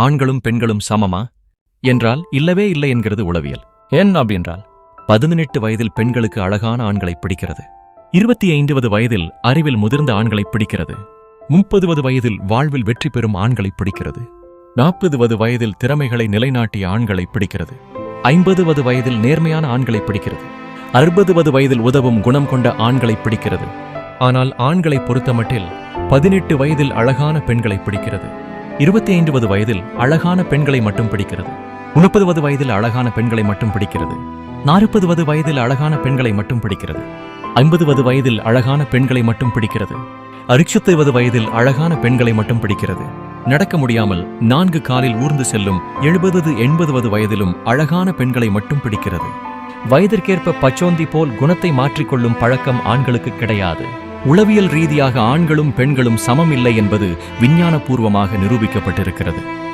ஆண்களும் பெண்களும் சமமா? என்றால் இல்லவே இல்லை என்கிறது உளவியல். ஏன் அப்படின்றால் பதினெட்டு வயதில் பெண்களுக்கு அழகான ஆண்களை பிடிக்கிறது. இருபத்தி ஐந்துவது வயதில் அறிவில் முதிர்ந்த ஆண்களை பிடிக்கிறது. முப்பதுவது வயதில் வாழ்வில் வெற்றி பெறும் ஆண்களை பிடிக்கிறது. நாற்பதுவது வயதில் திறமைகளை நிலைநாட்டிய ஆண்களை பிடிக்கிறது. ஐம்பதுவது வயதில் நேர்மையான ஆண்களை பிடிக்கிறது. அறுபதுவது வயதில் உதவும் குணம் கொண்ட ஆண்களை பிடிக்கிறது. ஆனால் ஆண்களை பொறுத்தமட்டில் பதினெட்டு வயதில் அழகான பெண்களை பிடிக்கிறது. இருபத்தி ஐந்துவது வயதில் அழகான பெண்களை மட்டும் பிடிக்கிறது. முப்பதுவது வயதில் அழகான பெண்களை மட்டும் பிடிக்கிறது. நாற்பதுவது வயதில் அழகான பெண்களை மட்டும் பிடிக்கிறது. ஐம்பதுவது வயதில் அழகான பெண்களை மட்டும் பிடிக்கிறது. அரிச்சத்தைவது வயதில் அழகான பெண்களை மட்டும் பிடிக்கிறது. நடக்க முடியாமல் நான்கு காலில் ஊர்ந்து செல்லும் எழுபது எண்பதுவது வயதிலும் அழகான பெண்களை மட்டும் பிடிக்கிறது. வயதிற்கேற்ப பச்சோந்தி போல் குணத்தை மாற்றிக்கொள்ளும் பழக்கம் ஆண்களுக்கு கிடையாது. உளவியல் ரீதியாக ஆண்களும் பெண்களும் சமம் இல்லை என்பது விஞ்ஞானபூர்வமாக நிரூபிக்கப்பட்டிருக்கிறது.